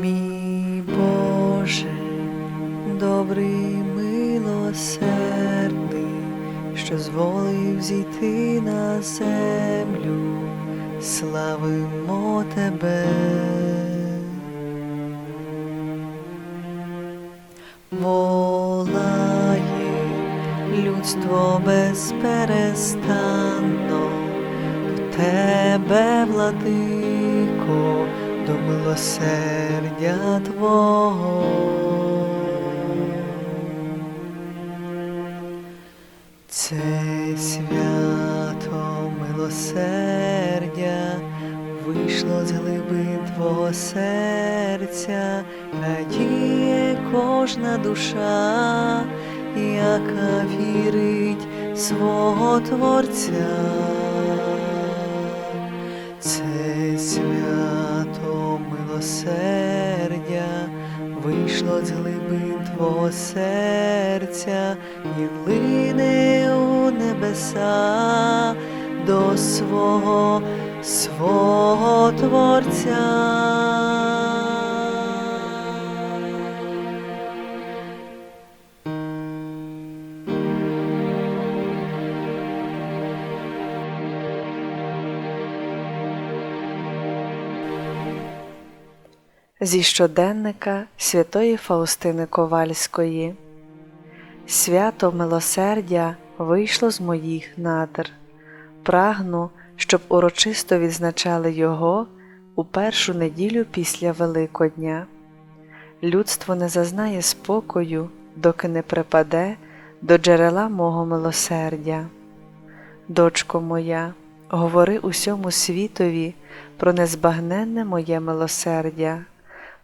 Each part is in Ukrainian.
Мій Боже, добрий милосердний, що зволив зійти на землю, славимо Тебе. Волає людство безперестанно до Тебе, владико, милосердя Твого. Це свято милосердя вийшло з глибин Твого серця, радіє кожна душа, яка вірить свого Творця. Це милосердя вийшло з глибин Твого серця і лине у небеса до свого, свого Творця. Зі щоденника святої Фаустини Ковальської Свято милосердя вийшло з моїх надр. Прагну, щоб урочисто відзначали його у першу неділю після Великодня. Людство не зазнає спокою, доки не припаде до джерела мого милосердя. Дочко моя, говори усьому світові про незбагненне моє милосердя.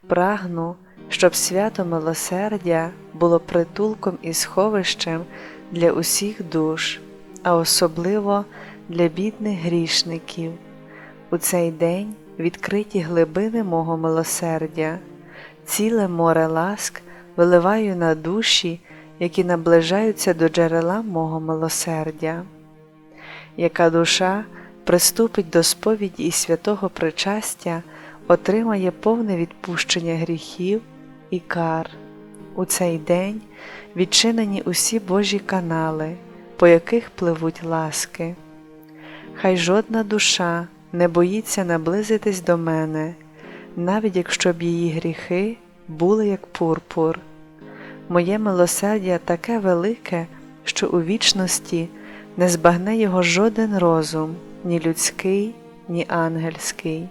Прагну, щоб свято милосердя було притулком і сховищем для усіх душ, а особливо для бідних грішників. У цей день відкриті глибини мого милосердя, ціле море ласк виливаю на душі, які наближаються до джерела мого милосердя. Яка душа приступить до сповіді і святого причастя, отримає повне відпущення гріхів і кар. У цей день відчинені усі Божі канали, по яких пливуть ласки. Хай жодна душа не боїться наблизитись до мене, навіть якщо б її гріхи були як пурпур. Моє милосердя таке велике, що у вічності не збагне його жоден розум, ні людський, ні ангельський.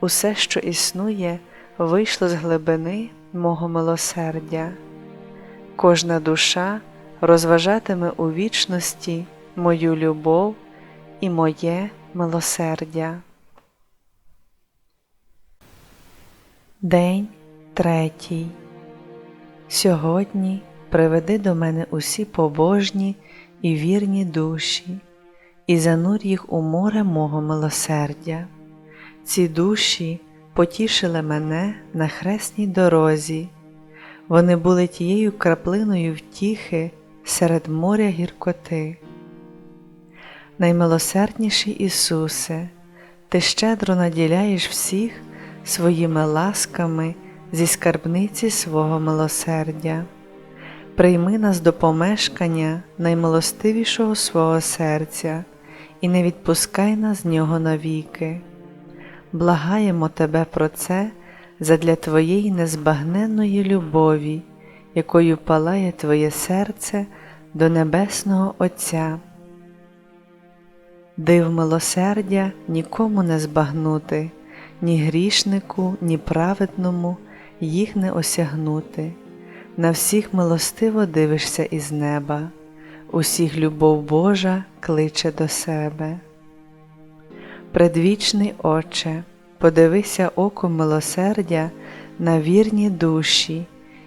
Усе, що існує, вийшло з глибини мого милосердя. Кожна душа розважатиме у вічності мою любов і моє милосердя. День третій. Сьогодні приведи до мене усі побожні і вірні душі, і занурь їх у море мого милосердя. Ці душі потішили мене на хресній дорозі, вони були тією краплиною втіхи серед моря гіркоти. Наймилосердніший Ісусе, Ти щедро наділяєш всіх своїми ласками зі скарбниці свого милосердя. Прийми нас до помешкання наймилостивішого свого серця і не відпускай нас з нього навіки. Благаємо Тебе про це задля Твоєї незбагненної любові, якою палає Твоє серце до Небесного Отця. Див милосердя нікому не збагнути, ні грішнику, ні праведному їх не осягнути. На всіх милостиво дивишся із неба, усіх любов Божа кличе до себе. Предвічний Отче, подивися оком милосердя на вірні душі,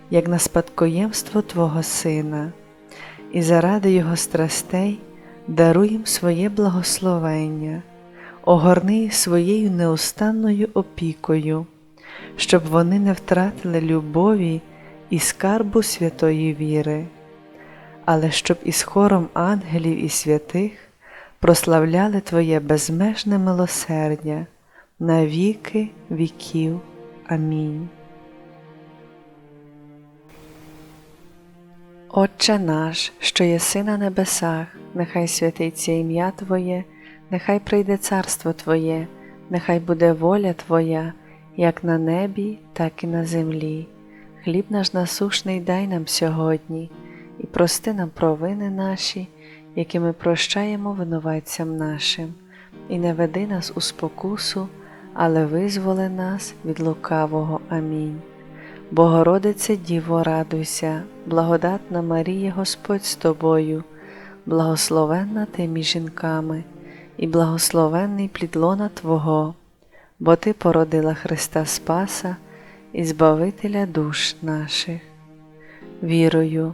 як на спадкоємство Твого Сина, і заради Його страстей даруй їм своє благословення, огорни своєю неустанною опікою, щоб вони не втратили любові і скарбу святої віри, але щоб із хором ангелів і святих прославляли Твоє безмежне милосердя на віки віків. Амінь. Отче наш, що єси на небесах, нехай святиться ім'я Твоє, нехай прийде царство Твоє, нехай буде воля Твоя, як на небі, так і на землі. Хліб наш насушний дай нам сьогодні, і прости нам провини наші, які ми прощаємо винуватцям нашим, і не веди нас у спокусу, але визволи нас від лукавого. Амінь. Богородице Діво, радуйся, благодатна Марія Господь з тобою, благословенна ти між жінками, і благословенний плід лона Твого, бо Ти породила Христа Спаса і Збавителя душ наших. Вірую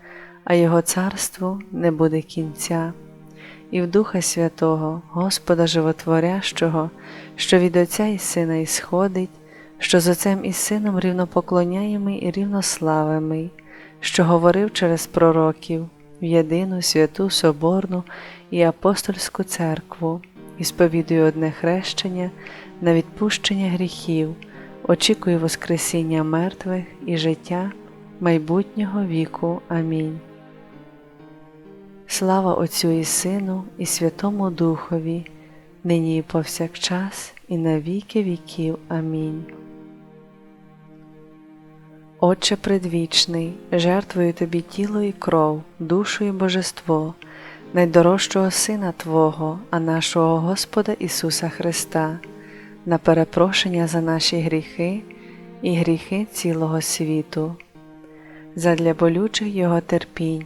а Його царству не буде кінця. І в Духа Святого, Господа Животворящого, що від Отця і Сина ісходить, що з Отцем і Сином рівнопоклоняємий і рівнославимий, що говорив через пророків в єдину святу Соборну і апостольську церкву, і сповідую одне хрещення на відпущення гріхів, очікую Воскресіння мертвих і життя майбутнього віку. Амінь. Слава Отцю і Сину, і Святому Духові, нині і повсякчас, і на віки віків. Амінь. Отче предвічний, жертвую Тобі тіло і кров, душу і божество, найдорожчого Сина Твого, а нашого Господа Ісуса Христа, на перепрошення за наші гріхи і гріхи цілого світу, задля болючих Його терпінь,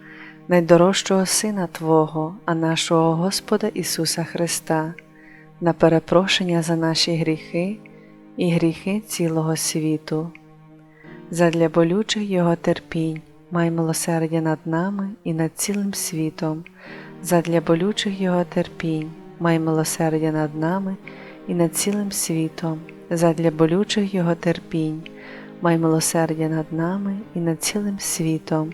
найдорожчого Сина Твого, а нашого Господа Ісуса Христа, на перепрошення за наші гріхи і гріхи цілого світу. Задля болючих Його терпінь, май милосердя над нами і над цілим світом, задля болючих Його терпінь, май милосердя над нами і над цілим світом, задля болючих Його терпінь, май милосердя над нами і над цілим світом,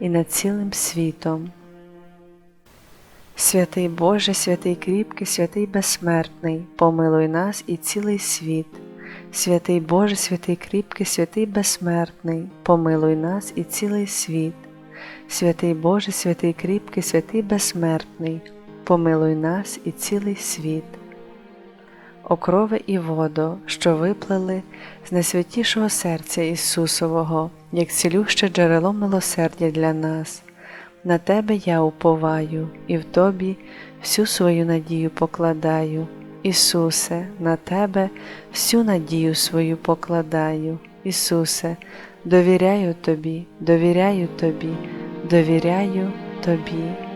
і над цілим світом. Святий Боже, святий кріпкий, святий безсмертний, помилуй нас і цілий світ. Святий Боже, святий кріпкий, святий безсмертний, помилуй нас і цілий світ. Святий Боже, святий кріпкий, святий безсмертний, помилуй нас і цілий світ. Окрови і водо, що виплели з найсвятішого серця Ісусового, як цілюще джерело милосердя для нас. На Тебе я уповаю і в Тобі всю свою надію покладаю. Ісусе, на Тебе всю надію свою покладаю. Ісусе, довіряю Тобі, довіряю Тобі, довіряю Тобі.